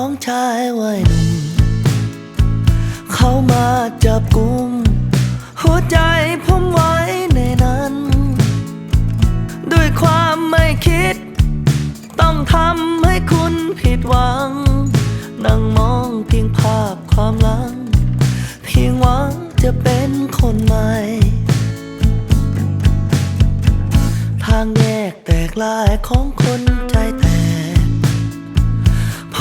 ของชายวัยหนุ่มเขามาจับกุม หัวใจผมไว้ในนั้น ด้วยความไม่คิด ต้องทำให้คุณผิดหวัง นั่งมองเพียงภาพความหลัง เพียงหวังจะเป็นคนใหม่ทางแยกแตกลายของคนใจแตก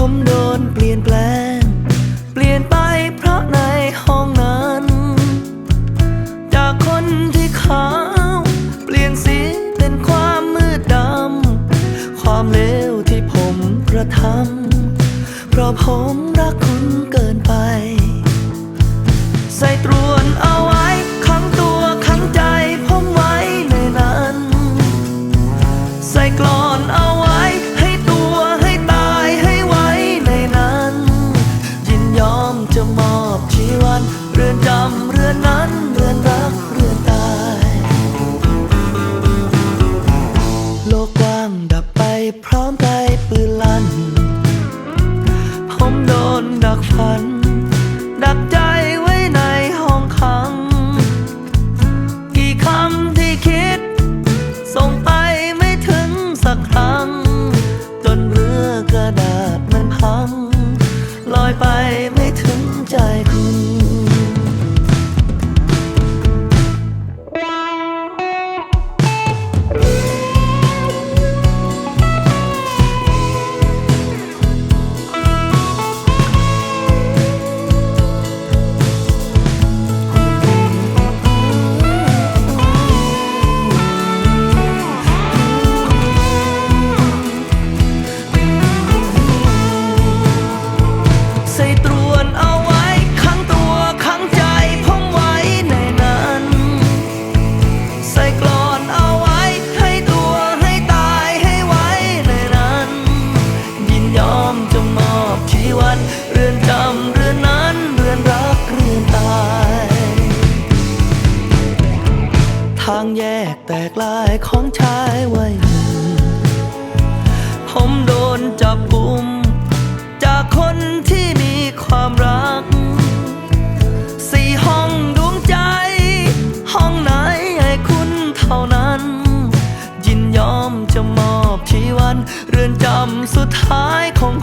ผมโดนเปลี่ยนแปลง เปลี่ยนไปเพราะในห้องนั้น จากคนที่ขาวเปลี่ยนสีเป็นความมืดดำ ความเลวที่ผมกระทำ เพราะผมรักคุณเกินไป ใส่ตรวนเอาไว้ขังตัวขังใจผมไว้ในนั้น ใส่กลอนเอาไว้ จำเรือนนั้น มอบชีวันเรือนจำเรือนนั้นเรือนรักเรือนตาย ทางแยกแตกลายของชายวัยหนุ่มผมโดนจับกุม จากคนที่มีความรักสี่ห้องดวงใจ ห้องไหนให้คุณเท่านั้น ยินยอมจะมอบชีวัน เรือนจำสุดท้ายของ